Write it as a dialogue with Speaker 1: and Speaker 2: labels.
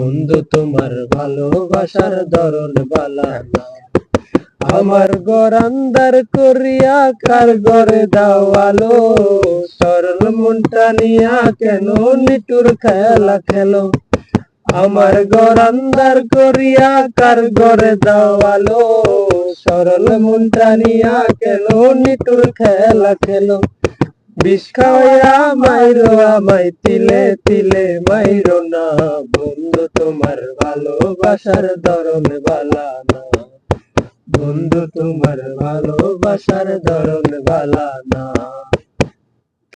Speaker 1: বন্ধু, তোমার ভালোবাসার ধরন বালা আমার গরান্দার করিয়া কার ঘরে দাওয়ালো সরল মনটা নিয়া কেন নিটুর খেলা খেলো? আমার গরান্দার করিয়া কার ঘরে দাওয়ালো সরল মনটা নিয়া কেন নিটুর খেলা খেলো? বিষ মাইরো আমায়, তিলে তিলে মাইরো না। বন্ধু, তোমার ভালোবাসার ধরন বালা না। বন্ধু, তোমার ভালোবাসার ধরন বালা না।